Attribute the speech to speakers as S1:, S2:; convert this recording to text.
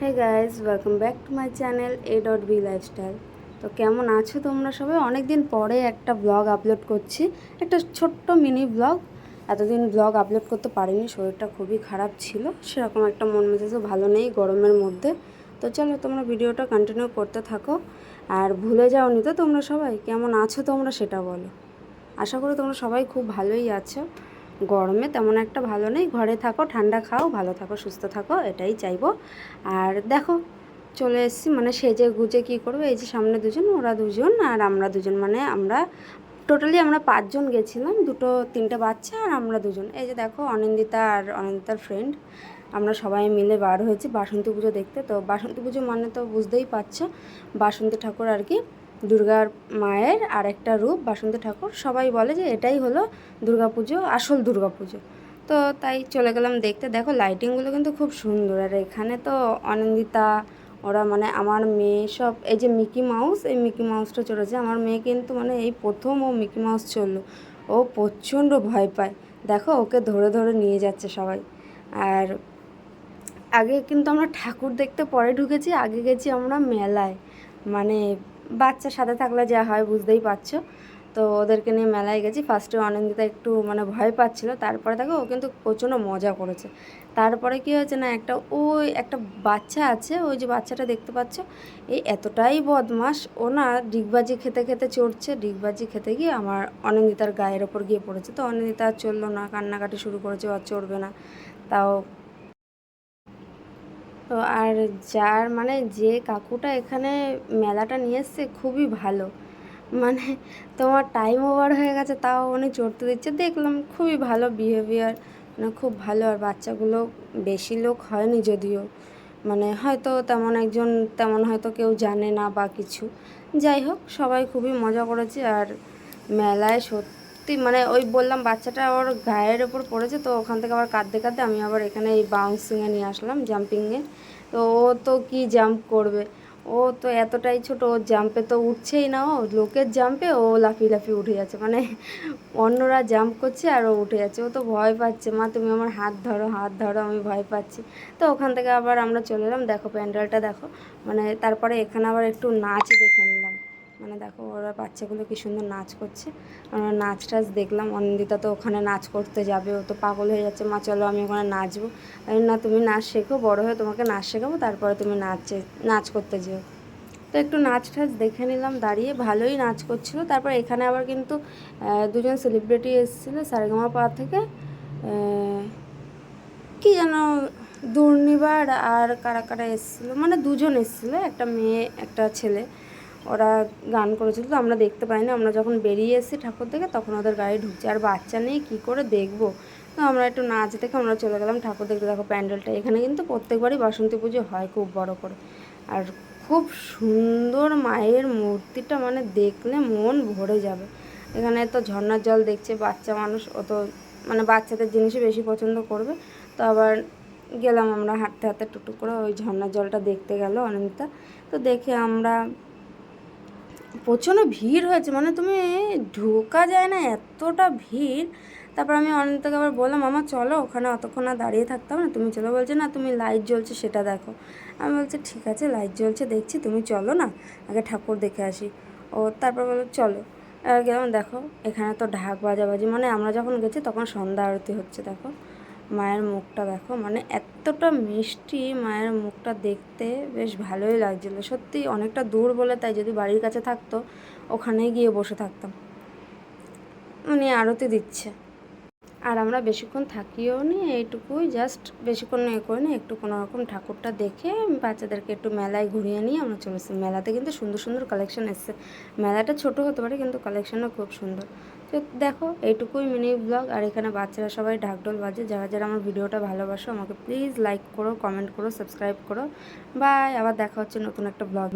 S1: Hey guys welcome back to my channel A dot B lifestyle তো কেমন আছো তোমরা সবাই? অনেক দিন পরে একটা ব্লগ আপলোড করছি। একটা ছোট্ট মিনি ব্লগ এতদিন ব্লগ আপলোড করতে পারিনি, শরীরটা খুবই খারাপ ছিল। সেরকম একটা মন মেজাজও ভালো নেই গরমের মধ্যে। তো চলো তোমরা ভিডিওটা কন্টিনিউ করতে থাকো। আর ভুলে যাওনি তো তোমরা সবাই? কেমন আছো তোমরা সেটা বলো। আশা করি তোমরা সবাই খুব ভালোই আছো। গরমে তেমন একটা ভালো নেই। ঘরে থাকো, ঠান্ডা খাও, ভালো থাকো, সুস্থ থাকো, এটাই চাইব। আর দেখো, চলে এসেছি মানে সেজে গুজে কী করবে? এই যে সামনে দুজন, ওরা দুজন, আর আমরা দুজন মানে আমরা টোটালি আমরা পাঁচজন গেছিলাম, দুটো, তিনটে বাচ্চা আর আমরা দুজন। এই যে দেখো, অনিন্দিতা আর অনিন্দিতার ফ্রেন্ড আমরা সবাই মিলে বার হয়েছি। বাসন্তী পুজো দেখতে, তো বাসন্তী পুজো মানে তো বুঝতেই পারছ, বাসন্তী ঠাকুর আর কি। দুর্গার মায়ের আর একটা রূপ বাসন্তী ঠাকুর। সবাই বলে যে এটাই হলো দুর্গাপুজো, আসল দুর্গাপুজো। তো তাই চলে গেলাম দেখতে। দেখো লাইটিংগুলো কিন্তু খুব সুন্দর। আর এখানে তো অনিন্দিতা, ওরা মানে আমার মেয়ে সব, এই যে মিকি মাউস, এই মিকি মাউসটা চড়েছে আমার মেয়ে কিন্তু মানে এই প্রথম ও মিকি মাউস চলল। ও প্রচণ্ড ভয় পায়। দেখো ওকে ধরে ধরে নিয়ে যাচ্ছে সবাই। আর আগে কিন্তু আমরা ঠাকুর দেখতে পরে ঢুকেছি, আগে গেছি আমরা মেলায়। মানে বাচ্চা সাথে থাকলে যা হয় বুঝতেই পারছ। তো ওদেরকে নিয়ে মেলায় গেছি। ফার্স্টে অনিন্দিতা একটু মানে ভয় পাচ্ছিল। তারপরে দেখো ও কিন্তু প্রচণ্ড মজা করেছে। তারপরে কী হয়েছে না, একটা ওই একটা বাচ্চা আছে, ওই যে বাচ্চাটা দেখতে পাচ্ছ, এই এতটাই বদমাস ও না ডিগবাজি খেতে খেতে চড়ছে। ডিগবাজি খেতে গিয়ে আমার অনিন্দিতার গায়ের ওপর গিয়ে পড়েছে। তো অনিন্দিতা চলল না, কান্নাকাটি শুরু করেছে আর চড়বে না। তাও তো আর যার মানে যে কাকুটা এখানে মেলাটা নিয়ে এসছে খুবই ভালো। মানে তোমার টাইম ওভার হয়ে গেছে, তাও উনি চড়তে দিচ্ছে। দেখলাম খুবই ভালো বিহেভিয়ার মানে খুব ভালো। আর বাচ্চাগুলো বেশি লোক হয়নি যদিও। মানে হয়তো তেমন একজন, তেমন হয়তো কেউ জানে না বা কিছু। যাই হোক, সবাই খুবই মজা করেছে। আর মেলায় সত্যি মানে ওই বললাম বাচ্চাটা ওর গায়ের ওপর পড়েছে, তো ওখান থেকে আবার কাঁদতে কাঁদতে আমি আবার এখানে এই বাউন্সিংয়ে নিয়ে আসলাম জাম্পিংয়ে তো ও তো কি জাম্প করবে? ও তো এতটাই ছোট ও জাম্পে তো উঠছেই না ও, লোকের জাম্পে ও লাফিয়ে লাফিয়ে উঠে যাচ্ছে মানে অন্যরা জাম্প করছে আর ও উঠে যাচ্ছে, ও তো ভয় পাচ্ছে, মা, তুমি আমার হাত ধরো হাত ধরো, আমি ভয় পাচ্ছি। তো ওখান থেকে আবার আমরা চলে এলাম, দেখো প্যান্ডেলটা দেখো মানে তারপরে এখানে আবার একটু নাচ দেখে নিলাম। মানে দেখো ওরা বাচ্চাগুলো কি সুন্দর নাচ করছে। আমরা নাচ টাচ দেখলাম, অনিন্দিতা তো ওখানে নাচ করতে যাবে, ও তো পাগল হয়ে যাচ্ছে। মা, চলো আমি ওখানে নাচবো। না, তুমি নাচ শেখো, বড় হয়ে তোমাকে নাচ শেখাবো, তারপরে তুমি নাচে, নাচ করতে যেও। তো একটু নাচ টাচ দেখে নিলাম, দাঁড়িয়ে ভালোই নাচ করছিল। তারপর এখানে আবার কিন্তু দুজন সেলিব্রিটি এসেছিল সারেগামা পা থেকে। কি যেন দুর্নিবার আর কারা কারা এসেছিল? মানে দুজন এসেছিল, একটা মেয়ে, একটা ছেলে। ওরা গান করেছিল, তো আমরা দেখতে পাইনি। আমরা যখন বেরিয়ে এসেছি ঠাকুর থেকে তখন ওদের গাড়ি ঢুকছে। আর বাচ্চা নেই কী করে দেখব? তো আমরা একটু নাচ দেখে আমরা চলে গেলাম ঠাকুর দেখতে। দেখো প্যান্ডেলটা, এখানে কিন্তু প্রত্যেকবারই বাসন্তী পুজো হয় খুব বড় করে। আর খুব সুন্দর মায়ের মূর্তিটা মানে দেখলে মন ভরে যাবে। এখানে তো ঝর্নার জল দেখছে, বাচ্চা মানুষ অত মানে বাচ্চাদের জিনিসই বেশি পছন্দ করবে। তো আবার গেলাম আমরা হাঁটতে হাঁটতে টুকটুক করে ওই ঝর্নার জলটা দেখতে গেল অনিন্দিতা তো দেখে আমরা প্রচণ্ড ভিড় হয়েছে মানে তুমি ঢোকা যায় না, এতটা ভিড়। তারপর আমি অনন্তকে আবার বললাম আমার চলো, ওখানে অতক্ষণ আর দাঁড়িয়ে থাকতাম না। তুমি চলো। বলছে, না, তুমি লাইট জ্বলছে, সেটা দেখো। আমি বলছি, ঠিক আছে লাইট জ্বলছে, দেখছি, তুমি চলো না, আগে ঠাকুর দেখে আসি। ও তারপর বলো চলো। গেলাম, দেখো, এখানে তো ঢাক বাজাবাজি মানে আমরা যখন গেছি, তখন সন্ধ্যা আরতি হচ্ছে, দেখো। মায়ের মুখটা দেখো মানে এতটা মিষ্টি মায়ের মুখটা দেখতে বেশ ভালোই লাগছিল। সত্যি অনেকটা দূর বলে তাই যদি বাড়ির কাছে থাকতো, ওখানেই গিয়ে বসে থাকতাম। উনি আরতি দিচ্ছে। আর আমরা বেশিক্ষণ থাকিও নি, এইটুকুই জাস্ট বেশিক্ষণ এ করি না একটু কোনো রকম ঠাকুরটা দেখে বাচ্চাদেরকে একটু মেলায় ঘুরিয়ে নিয়ে আমরা চলে এসেছি মেলাতে কিন্তু সুন্দর সুন্দর কালেকশন এসছে। মেলাটা ছোট হতে পারে কিন্তু কালেকশনও খুব সুন্দর। তো দেখো, এইটুকুই মিনি ব্লগ আর এখানে বাচ্চারা সবাই ঢাকঢোল বাজে। যারা যারা আমার ভিডিওটা ভালোবাসো, আমাকে প্লিজ লাইক করো কমেন্ট করো সাবস্ক্রাইব করো। বাই আবার দেখা হচ্ছে নতুন একটা ব্লগ